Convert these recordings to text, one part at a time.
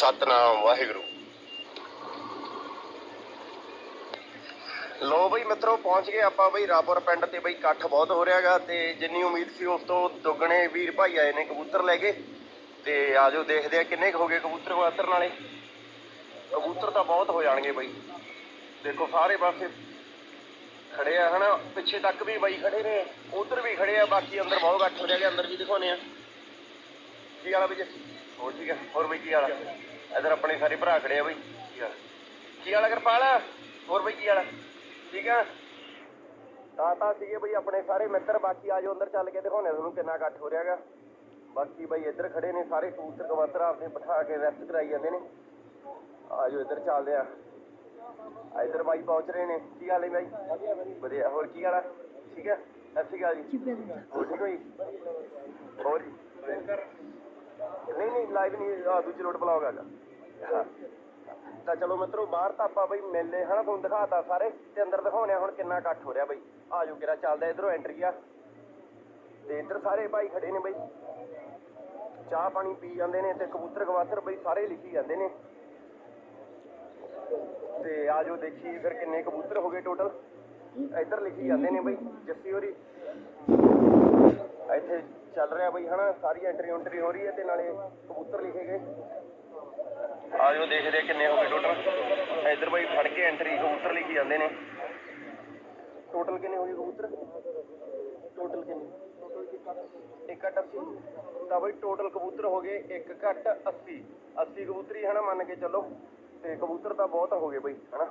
ਸਤਨਾਮ, ਵਾਹਿਗੁਰੂ। ਲੋ ਬਈ ਮਿੱਤਰੋ, ਪਹੁੰਚ ਗਏ ਆਪਾਂ ਬਈ ਰਾਪੁਰ ਪਿੰਡ ਤੇ ਬਈ ਇਕੱਠ ਬਹੁਤ ਹੋ ਰਿਹਾਗਾ ਤੇ ਜਿੰਨੀ ਉਮੀਦ ਸੀ ਉਸ ਤੋਂ ਦੁੱਗਣੇ ਵੀਰ ਭਾਈ ਆਏ ਨੇ ਕਬੂਤਰ ਲੈ ਕੇ। ਤੇ ਆਜੋ ਦੇਖਦੇ ਆ ਕਿੰਨੇ ਕੁ ਹੋ ਗਏ ਕਬੂਤਰ ਕਬੂਤਰ ਨਾਲੇ। ਕਬੂਤਰ ਤਾਂ ਬਹੁਤ ਹੋ ਜਾਣਗੇ ਬਈ। ਦੇਖੋ, ਸਾਰੇ ਪਾਸੇ ਖੜੇ ਆ, ਹਨਾ? ਪਿੱਛੇ ਤੱਕ ਵੀ ਬਾਈ ਖੜੇ ਨੇ, ਉਧਰ ਵੀ ਖੜੇ ਆ, ਬਾਕੀ ਅੰਦਰ ਬਹੁਤ ਇਕੱਠ ਹੋ ਰਿਹਾ ਅੰਦਰ ਵੀ ਦਿਖਾਉਨੇ ਆ। ਕੀ ਵਾਲਾ ਬਈ ਹੋਰ ਠੀਕ ਹੈ ਹੋਰ ਬਈ ਕੀ ਵਾਲਾ ਇਧਰ ਆਪਣੇ ਸਾਰੇ ਭਰਾ ਖੜੇ ਆ ਬਈ। ਕੀ ਹਾਲ? ਕੀ ਵਾਲਾ ਕਿਰਪਾਲ? ਹੋਰ ਬਈ ਕੀ ਵਾਲਾ ਠੀਕ ਆ? ਤਾਂ ਤਾਂ ਸੀਗੇ ਬਈ ਆਪਣੇ ਸਾਰੇ ਮਿੱਤਰ ਬਾਕੀ ਆਜੋ ਅੰਦਰ ਚੱਲ ਕੇ ਦਿਖਾਉਣੇ ਤੁਹਾਨੂੰ ਕਿੰਨਾ ਇਕੱਠ ਹੋ ਰਿਹਾਗਾ। ਬਾਕੀ ਬਈ ਇੱਧਰ ਖੜੇ ਨੇ ਸਾਰੇ ਕਬੂਤਰ ਕਬੂਤਰ ਆਪਣੇ ਬਿਠਾ ਕੇ ਰੈਸਟ ਕਰਾਈ ਜਾਂਦੇ ਨੇ। ਆਜੋ ਇੱਧਰ ਚੱਲਦੇ ਆ। ਆ ਇੱਧਰ ਬਾਈ ਪਹੁੰਚ ਰਹੇ ਨੇ। ਕੀ ਹਾਲ ਹੈ ਬਾਈ? ਵਧੀਆ ਹੋਰ ਕੀ ਹਾਲ ਆ? ਠੀਕ ਹੈ ਸਤਿ ਸ਼੍ਰੀ ਅਕਾਲ ਜੀ। ਹੋਰ ਠੀਕ ਹੋ ਜੀ? ਹੋਰ ਜੀ? ਨਹੀਂ ਨਹੀਂ ਲਾਈਵ ਨਹੀਂ ਆ ਦੂਜੀ ਲੋਟ ਬੁਲਾਓਗਾ ਹੈਗਾ ਹਾਂ ਤਾਂ ਚਲੋ ਮਿੱਤਰੋ, ਬਾਹਰ ਤਾਂ ਆਪਾਂ ਬਈ ਮੇਲੇ, ਹਨਾ, ਤੁਹਾਨੂੰ ਦਿਖਾਤਾ ਸਾਰੇ, ਤੇ ਅੰਦਰ ਦਿਖਾਉਣੇ ਆ ਹੁਣ ਕਿੰਨਾ ਇਕੱਠ ਹੋ ਰਿਹਾ ਬਈ। ਆ ਕਿਰਾ ਚੱਲਦਾ, ਇਧਰੋਂ ਐਂਟਰੀ ਆ। ਤੇ ਇੱਧਰ ਸਾਰੇ ਭਾਈ ਖੜੇ ਨੇ ਬਈ। ਚਾਹ ਪਾਣੀ ਪੀ ਜਾਂਦੇ ਨੇ ਤੇ ਕਬੂਤਰ ਕਵਾਤਰ ਬਈ ਸਾਰੇ ਲਿਖੀ ਜਾਂਦੇ ਨੇ। ਤੇ ਆਜੋ ਦੇਖੀ ਫਿਰ ਕਿੰਨੇ ਕਬੂਤਰ ਹੋ ਗਏ ਟੋਟਲ ਇੱਧਰ ਲਿਖੀ ਜਾਂਦੇ ਨੇ ਬਈ, ਜੱਸੀ ਹੋਰੀ। ਇੱਥੇ ਚੱਲ ਰਿਹਾ ਬਈ, ਹਨਾ? ਸਾਰੀ ਐਂਟਰੀ ਉਂਟਰੀ ਹੋ ਰਹੀ ਹੈ ਤੇ ਨਾਲੇ ਕਬੂਤਰ ਲਿਖੇ ਗਏ। ਆ ਜਾਓ ਦੇਖਦੇ ਆ ਕਿੰਨੇ ਹੋ ਗਏ ਟੋਟਲ ਇੱਧਰ ਬਈ ਫੜ ਕੇ ਐਂਟਰੀ ਕਬੂਤਰ ਲਿਖੀ ਜਾਂਦੇ ਨੇ। ਟੋਟਲ ਕਿੰਨੇ ਹੋ ਗਏ ਕਬੂਤਰ? ਟੋਟਲ ਕਿੰਨੇ? ਇੱਕ ਘੱਟ 80 ਤਾਂ ਬਈ ਟੋਟਲ ਕਬੂਤਰ ਹੋ ਗਏ ਇੱਕ ਘੱਟ 80 80 ਕਬੂਤਰੀ ਹਨਾ, ਮੰਨ ਕੇ ਚੱਲੋ। ਤੇ ਕਬੂਤਰ ਤਾਂ ਬਹੁਤ ਹੋ ਗਏ ਬਈ, ਹਨਾ?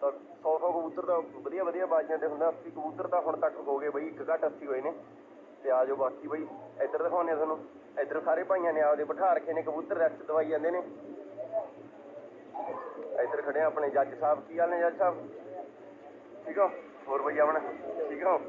ਤਾਂ 100 100 ਕਬੂਤਰ ਤਾਂ ਵਧੀਆ ਵਧੀਆ ਬਾਜੀਆਂ ਤੇ ਹੁੰਦਾ 80 ਕਬੂਤਰ ਤਾਂ ਹੁਣ ਤੱਕ ਹੋ ਗਏ ਬਈ, ਇੱਕ ਘੱਟ 80 ਹੋਏ ਨੇ। ਤੇ ਆ ਜਾਓ ਬਾਕੀ ਬਈ, ਇੱਧਰ ਦਿਖਾਉਂਦੇ ਤੁਹਾਨੂੰ। ਇੱਧਰ ਸਾਰੇ ਭਾਈਆਂ ਨੇ ਆਪਦੇ ਬਿਠਾ ਰੱਖੇ ਨੇ, ਕਬੂਤਰ ਰੈਸਟ ਦਵਾਈ ਜਾਂਦੇ ਨੇ। ਇੱਧਰ ਖੜੇ ਆਪਣੇ ਜੱਜ ਸਾਹਿਬ, ਕੀ ਹਾਲ ਨੇ ਜੱਜ ਸਾਹਿਬ? ਠੀਕ ਹੋ? ਹੋਰ ਬਈ ਆਪਣਾ ਠੀਕ ਹੋ?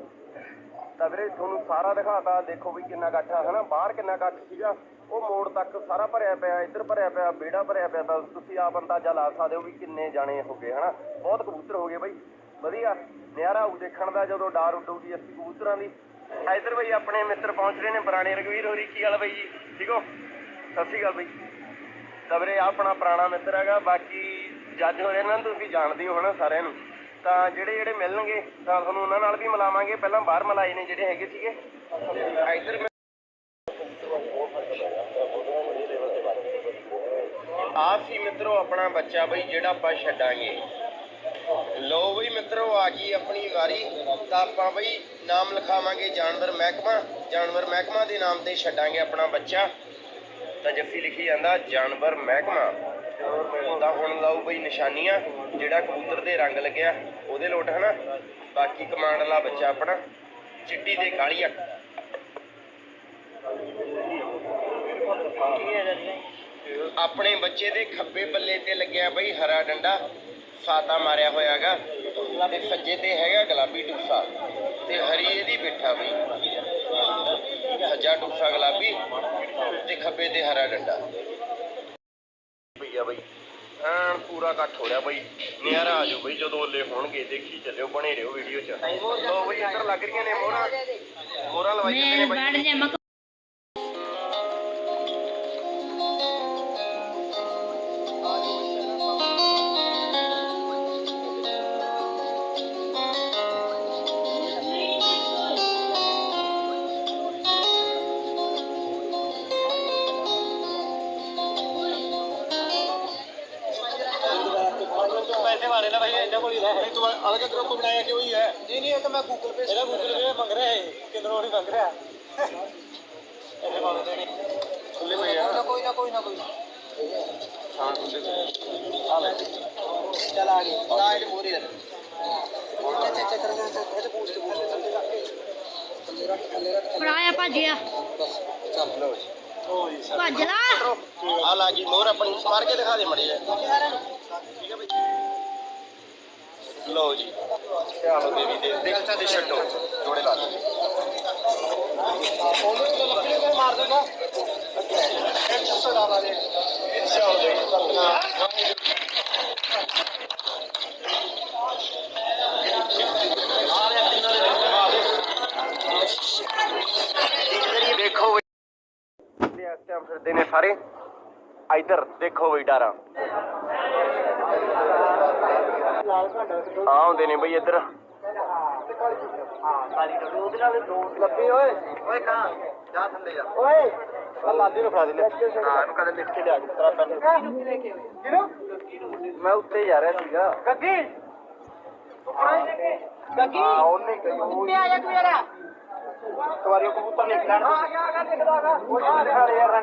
ਤਾਂ ਵੀਰੇ, ਤੁਹਾਨੂੰ ਸਾਰਾ ਦਿਖਾਤਾ, ਦੇਖੋ ਵੀ ਕਿੰਨਾ ਇਕੱਠ ਆ, ਹਨਾ? ਬਾਹਰ ਕਿੰਨਾ ਇਕੱਠ ਸੀਗਾ? ਉਹ ਮੋੜ ਤੱਕ ਸਾਰਾ ਭਰਿਆ ਪਿਆ, ਇੱਧਰ ਭਰਿਆ ਪਿਆ ਬੇੜਾ ਭਰਿਆ ਪਿਆ, ਤਾਂ ਤੁਸੀਂ ਆਪ ਅੰਦਾਜ਼ਾ ਲਾ ਸਕਦੇ ਹੋ ਵੀ ਕਿੰਨੇ ਜਾਣੇ ਹੋ ਗਏ, ਹਨਾ? ਬਹੁਤ ਕਬੂਤਰ ਹੋ ਗਏ ਬਈ। ਵਧੀਆ, ਨਿਆਰਾ ਆਊ ਦੇਖਣ ਦਾ ਜਦੋਂ ਡਾਰ ਉੱਡੂਗੀ ਅਸੀਂ ਕਬੂਤਰਾਂ ਦੀ। ਇੱਧਰ ਬਈ ਆਪਣੇ ਮਿੱਤਰ ਪਹੁੰਚ ਰਹੇ ਨੇ, ਪੁਰਾਣੇ ਰਗਵੀਰ ਹੋਰੀ, ਕੀ ਹਾਲ ਬਈ ਜੀ? ਠੀਕ ਹੋ? ਸਤਿ ਸ਼੍ਰੀ ਅਕਾਲ ਬਈ। ਤਾਂ ਵੀਰੇ ਆਪਣਾ ਪੁਰਾਣਾ ਮਿੱਤਰ ਹੈਗਾ, ਬਾਕੀ ਜੱਜ ਹੋ ਰਹੇ ਇਹਨਾਂ ਤੁਸੀਂ ਜਾਣਦੇ ਹੋ ਹਨਾ ਸਾਰਿਆਂ ਨੂੰ। ਤਾਂ ਜਿਹੜੇ ਜਿਹੜੇ ਮਿਲਣਗੇ, ਤਾਂ ਤੁਹਾਨੂੰ ਉਹਨਾਂ ਨਾਲ ਵੀ ਮਿਲਾਵਾਂਗੇ। ਪਹਿਲਾਂ ਬਾਹਰ ਮਿਲਾਏ ਨੇ ਜਿਹੜੇ ਹੈਗੇ ਸੀਗੇ। ਇੱਧਰ ਮੈਂ- ਸੀ ਮਿੱਤਰੋ, ਆਪਣਾ ਬੱਚਾ ਬਈ, ਜਿਹੜਾ ਆਪਾਂ ਛੱਡਾਂਗੇ। ਲੋ ਬਈ ਮਿੱਤਰੋ, ਆ ਗਈ ਆਪਣੀ ਵਾਰੀ। ਤਾਂ ਆਪਾਂ ਬਈ ਨਾਮ ਲਿਖਾਵਾਂਗੇ ਜਾਨਵਰ ਮਹਿਕਮਾ। ਜਾਨਵਰ ਮਹਿਕਮਾ ਦੇ ਨਾਮ ਤੇ ਛੱਡਾਂਗੇ ਆਪਣਾ ਬੱਚਾ। ਤਾਂ ਜੱਫੀ ਲਿਖੀ ਜਾਂਦਾ ਜਾਨਵਰ ਮਹਿਕਮਾ। ਤਾਂ ਹੁਣ ਲਾਓ ਬਈ ਨਿਸ਼ਾਨੀਆਂ, ਜਿਹੜਾ ਕਬੂਤਰ ਦੇ ਰੰਗ ਲੱਗਿਆ, ਉਹਦੇ ਲੋਟ, ਹਨਾ? ਬਾਕੀ ਕਮਾਂਡ ਵਾਲਾ ਬੱਚਾ ਆਪਣਾ, ਚਿੱਟੀ ਤੇ ਕਾਲੀ ਅੱਖ। ਆਪਣੇ ਬੱਚੇ ਦੇ ਖੱਬੇ ਪੱਲੇ ਤੇ ਲੱਗਿਆ ਬਈ ਹਰਾ ਡੰਡਾ। ਫਾਤਾ ਮਾਰਿਆ ਹੋਇਆ ਹੈਗਾ ਤੇ ਸੱਜੇ ਤੇ ਹੈਗਾ ਗੁਲਾਬੀ ਟੂਸਾ ਤੇ ਹਰੀ ਇਹਦੀ ਪਿੱਠਾ ਬਈ। ਸੱਜਾ ਟੂਸਾ ਗੁਲਾਬੀ ਤੇ ਖੱਬੇ ਤੇ ਹਰਾ ਡੰਡਾ। ਭਈਆ ਬਈ ਐਨ ਪੂਰਾ ਕੱਟ ਹੋ ਰਿਹਾ ਬਈ। ਨਿਆਰਾ ਆ ਜਾਓ ਬਈ ਜਦੋਂ ਓਲੇ ਹੋਣਗੇ ਦੇਖੀ ਚੱਲਿਓ ਬਣੇ ਰਹੋ ਵੀਡੀਓ 'ਚ। ਲੋ ਬਈ ਇੱਧਰ ਲੱਗ ਰਹੀਆਂ ਨੇ ਮੋਹਰਾਂ। ਮੋਹਰਾਂ ਲਵਾਈ ਜਾਂਦੇ ਬੈਠ ਜਾ ਪੈਸੇ ਮਾਰੇ ਨਾ ਭਾਈ ਇਹਨਾਂ ਕੋਲ ਹੀ ਰਹਿ ਨਹੀਂ ਤੂੰ ਅਲੱਗ ਗਰੁੱਪ ਬਣਾਇਆ ਕਿ ਉਹੀ ਹੈ ਨਹੀਂ ਨਹੀਂ ਇਹ ਤਾਂ ਮੈਂ ਗੂਗਲ ਪੇ ਇਹਦਾ ਗੂਗਲ ਪੇ ਮੰਗ ਰਿਹਾ ਹੈ ਕਿੰਨੋਂ ਨਹੀਂ ਮੰਗ ਰਿਹਾ ਇਹਦੇ ਮੰਗਦੇ ਨਹੀਂ ਖੁੱਲੇ ਪਏ ਆ ਕੋਈ ਨਾ ਕੋਈ ਨਾ ਕੋਈ ਹਾਂ ਖੁੱਲੇ ਪਏ। ਆ ਲੈ ਚਲ ਆ ਗਈ ਆ ਇਹ ਮੋਰੀ ਲੈ ਚੱਲ ਚੱਲ ਕਰ ਇਹ ਤੇ ਪੂਛ ਤੇ ਪੂਛ ਥੱਲੇ ਰੱਖ ਥੱਲੇ ਰੱਖ पढ़ाया भज गया ਚੱਲ ਲਓ ਜੀ ਓ ਜੀ भज ला ਆ ਲਾ ਗਈ ਮੋਹਰ ਆਪਣੀ ਮਾਰ ਕੇ ਦਿਖਾ ਦੇ ਮੜੀ ਠੀਕ ਹੈ ਬਈ ਲਓ ਜੀ ਧਿਆਨ ਦੇਵੀ ਦੇ ਦੇਖਤਾ ਦੇ ਛੱਡੋ ਜੋੜੇ ਲਾ ਦੇ ਉਹਨੂੰ ਤਾਂ ਲੱਕੜੀ ਤੇ ਮਾਰ ਦੇਗਾ ਇਹ ਛੱਸੋ ਡਾਲਾ ਦੇ ਚਲੋ ਜੀ ਦੇਖੋ ਬਈ ਇਸ ਟਾਈਮ ਫਿਰਦੇ ਨੇ ਸਾਰੇ ਇੱਧਰ ਦੇਖੋ ਬਈ ਡਾਰਾ ਆ ਆਉਂਦੇ ਨੇ ਬਈ ਇੱਧਰ। ਲੱਭੀ ਓਏ। ਓਏ ਕਾਂ ਜਾ ਥੱਲੇ ਜਾ ਓਏ ਆ ਲਾਦੀ ਨੂੰ ਫੜਾ ਦੇ ਲੈ ਹਾਂ ਇਹਨੂੰ ਕਦੇ ਲਿਖ ਕੇ ਲਿਆ ਤੇਰਾ ਪੈਨ। ਕਿਹਨੂੰ ਮੈਂ ਉੱਤੇ ਜਾ ਰਿਹਾ ਸੀਗਾ। ਗੱਗੀ। ਗੱਗੀ। ਹਾਂ ਉਹਨੇ ਕਹੀ ਉਹ ਉੱਤੇ ਆ ਜਾ ਤੂੰ ਯਾਰ ਸਵਾਰੀ ਕਬੂਤਰ ਲਿਖ ਲੈਣ ਹਾਂ ਯਾਰ ਗੱਲ ਦਿਖਦਾਗਾ ਉਹ ਯਾਰ ਦਿਖਾ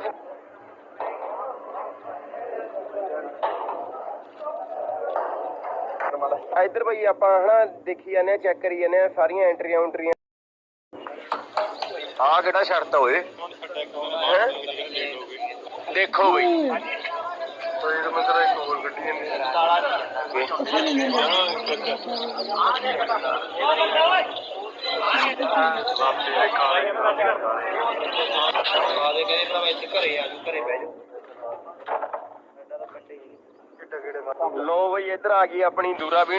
ਦੇ ਯਾਰ ਰੰਗ ਇੱਧਰ ਬਈ ਆਪਾਂ ਹਨਾ ਦੇਖੀ ਜਾਂਦੇ ਆ ਚੈੱਕ ਕਰੀ ਜਾਂਦੇ ਆ ਸਾਰੀਆਂ ਐਂਟਰੀਆਂ ਉਂਟਰੀਆਂ। ਆ ਕਿਹੜਾ ਸ਼ਰਤ ਆ ਓਏ? ਹੈਂ? ਦੇਖੋ ਬਈ। ਕੋਈ ਮਤਲਬ ਇੱਕ ਹੋਰ ਗੱਡੀ ਜਾਂਦੀ ਆਦੇ ਕਹਿੰਦੇ ਭਰਾ ਇੱਥੇ ਘਰੇ ਆ ਜੂ ਘਰੇ ਬਹਿ ਜਾ ਲੋ ਬਈ ਇੱਧਰ ਆ ਗਈ ਆਪਣੀ ਦੂਰਾ ਵੀ